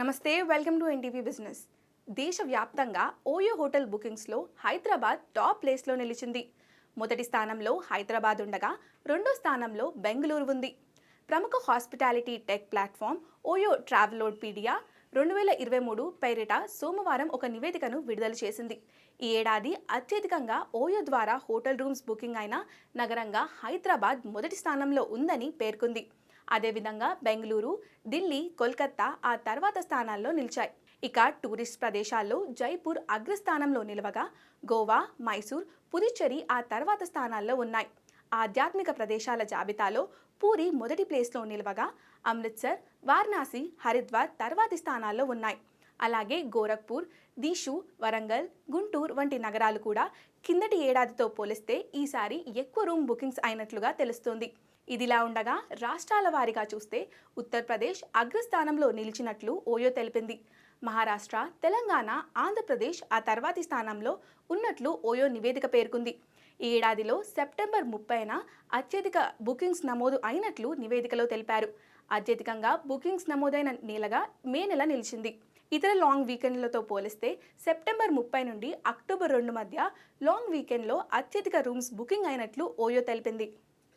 నమస్తే welcome to NTV business. దేశవ్యాప్తంగా OYO hotel బుకింగ్స్లో హైదరాబాద్ టాప్ ప్లేస్లో నిలిచింది. మొదటి స్థానంలో హైదరాబాద్ ఉండగా రెండో స్థానంలో బెంగళూరు ఉంది. ప్రముఖ hospitality tech platform OYO Travelopedia రెండు వేల ఇరవై మూడు పేరిట సోమవారం ఒక నివేదికను విడుదల చేసింది. ఈ ఏడాది అత్యధికంగా ఓయో ద్వారా హోటల్ రూమ్స్ బుకింగ్ అయిన నగరంగా హైదరాబాద్ మొదటి స్థానంలో ఉందని పేర్కొంది. అదేవిధంగా బెంగళూరు ఢిల్లీ కోల్కత్తా ఆ తర్వాత స్థానాల్లో నిలిచాయి. ఇక టూరిస్ట్ ప్రదేశాల్లో జైపూర్ అగ్రస్థానంలో నిలవగా గోవా మైసూర్ పుదుచ్చేరి ఆ తర్వాత స్థానాల్లో ఉన్నాయి. ఆధ్యాత్మిక ప్రదేశాల జాబితాలో పూరి మొదటి ప్లేస్లో నిలవగా అమృత్సర్ వారణాసి హరిద్వార్ తర్వాతి స్థానాల్లో ఉన్నాయి. అలాగే గోరఖ్పూర్ దీషు వరంగల్ గుంటూరు వంటి నగరాలు కూడా కిందటి ఏడాదితో పోలిస్తే ఈసారి ఎక్కువ రూమ్ బుకింగ్స్ అయినట్లుగా తెలుస్తోంది. ఇదిలా ఉండగా రాష్ట్రాల వారీగా చూస్తే ఉత్తరప్రదేశ్ అగ్రస్థానంలో నిలిచినట్లు ఓయో తెలిపింది. మహారాష్ట్ర తెలంగాణ ఆంధ్రప్రదేశ్ ఆ తర్వాతి స్థానంలో ఉన్నట్లు ఓయో నివేదిక పేర్కొంది. ఈ ఏడాదిలో సెప్టెంబర్ ముప్పైన అత్యధిక బుకింగ్స్ నమోదు అయినట్లు నివేదికలో తెలిపారు. అత్యధికంగా బుకింగ్స్ నమోదైన నెలగా మే నెల నిలిచింది. ఇతర లాంగ్ వీకెండ్లతో పోలిస్తే సెప్టెంబర్ ముప్పై నుండి అక్టోబర్ రెండు మధ్య లాంగ్ వీకెండ్లో అత్యధిక రూమ్స్ బుకింగ్ అయినట్లు ఓయో తెలిపింది.